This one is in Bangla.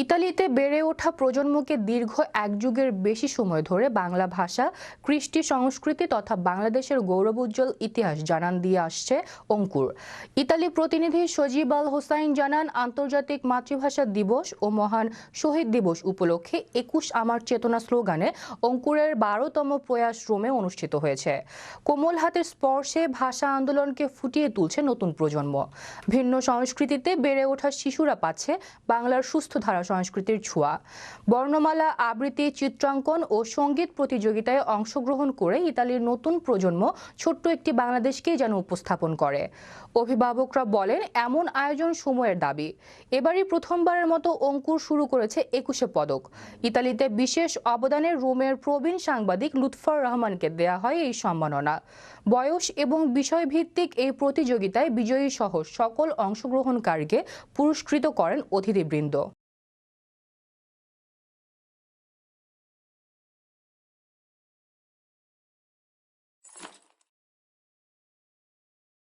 ইতালিতে বেড়ে ওঠা প্রজন্মকে দীর্ঘ এক যুগের বেশি সময় ধরে বাংলা ভাষা, কৃষ্টি সংস্কৃতি তথা বাংলাদেশের গৌরবোজ্জ্বল ইতিহাস জানান দিয়ে আসছে অঙ্কুর। ইতালি প্রতিনিধি সজীব আল হোসাইন জানান, আন্তর্জাতিক মাতৃভাষা দিবস ও মহান শহীদ দিবস উপলক্ষে একুশ আমার চেতনা স্লোগানে অঙ্কুরের বারোতম প্রয়াস রোমে অনুষ্ঠিত হয়েছে। কোমল হাতের স্পর্শে ভাষা আন্দোলনকে ফুটিয়ে তুলছে নতুন প্রজন্ম। ভিন্ন সংস্কৃতিতে বেড়ে ওঠা শিশুরা পাচ্ছে বাংলার সুস্থ ধারা সংস্কৃতির ছোঁয়া। বর্ণমালা, আবৃত্তি, চিত্রাঙ্কন ও সংগীত প্রতিযোগিতায় অংশগ্রহণ করে ইতালির নতুন প্রজন্ম ছোট্ট একটি বাংলাদেশকেই যেন উপস্থাপন করে। অভিভাবকরা বলেন, এমন আয়োজন সময়ের দাবি। এবারই প্রথমবারের মতো অঙ্কুর শুরু করেছে একুশে পদক। ইতালিতে বিশেষ অবদানে রোমের প্রবীণ সাংবাদিক লুৎফর রহমানকে দেয়া হয় এই সম্মাননা। বয়স এবং বিষয়ভিত্তিক এই প্রতিযোগিতায় বিজয়ী সহ সকল অংশগ্রহণকারীকে পুরস্কৃত করেন অতিথিবৃন্দ।